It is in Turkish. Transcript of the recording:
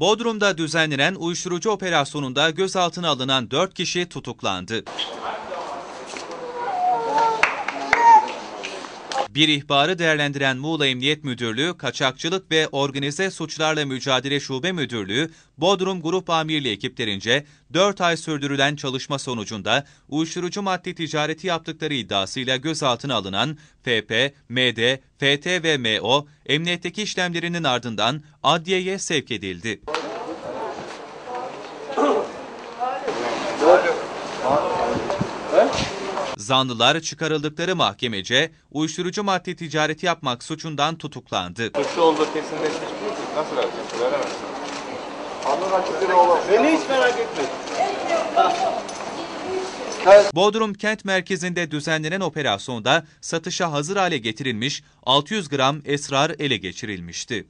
Bodrum'da düzenlenen uyuşturucu operasyonunda gözaltına alınan 4 kişi tutuklandı. Bir ihbarı değerlendiren Muğla Emniyet Müdürlüğü, Kaçakçılık ve Organize Suçlarla Mücadele Şube Müdürlüğü, Bodrum Grup Amirliği ekiplerince 4 ay sürdürülen çalışma sonucunda uyuşturucu madde ticareti yaptıkları iddiasıyla gözaltına alınan FP, MD, FT ve MO, emniyetteki işlemlerinin ardından adliyeye sevk edildi. Zanlılar çıkarıldıkları mahkemece uyuşturucu madde ticareti yapmak suçundan tutuklandı. Suçlu olduğu kesinleşmiş ki. Nasıl vereceksin? Veremezsin. Beni hiç merak etme. Bodrum kent merkezinde düzenlenen operasyonda satışa hazır hale getirilmiş 600 gram esrar ele geçirilmişti.